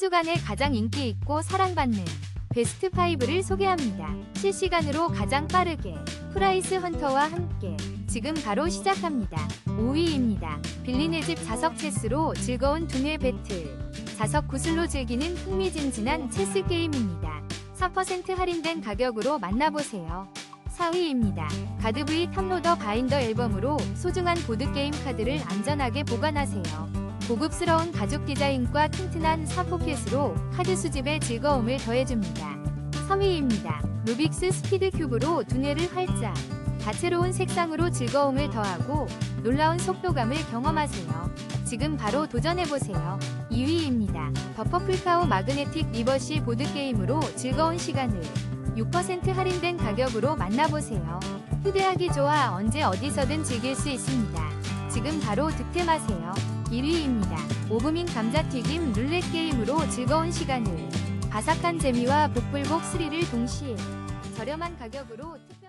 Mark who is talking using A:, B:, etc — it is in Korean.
A: 주간에 가장 인기 있고 사랑받는 베스트 5를 소개합니다. 실시간으로 가장 빠르게 프라이스 헌터와 함께 지금 바로 시작합니다. 5위입니다. 빌리네 집 자석 체스로 즐거운 두뇌 배틀. 자석 구슬로 즐기는 흥미진진한 체스 게임입니다. 4% 할인된 가격으로 만나보세요. 4위입니다. 가드브이 탑로더 바인더 앨범으로 소중한 보드게임 카드를 안전하게 보관하세요. 고급스러운 가죽 디자인과 튼튼한 사포켓으로 카드 수집에 즐거움을 더해줍니다. 3위입니다. 루빅스 스피드 큐브로 두뇌를 활짝, 다채로운 색상으로 즐거움을 더하고 놀라운 속도감을 경험하세요. 지금 바로 도전해보세요. 2위입니다. 더 퍼플카우 마그네틱 리버시 보드게임으로 즐거운 시간을 6% 할인된 가격으로 만나보세요. 휴대하기 좋아 언제 어디서든 즐길 수 있습니다. 지금 바로 득템하세요. 1위입니다. 오브민 감자튀김 룰렛 게임으로 즐거운 시간을 바삭한 재미와 복불복 스릴을 동시에 저렴한 가격으로 특-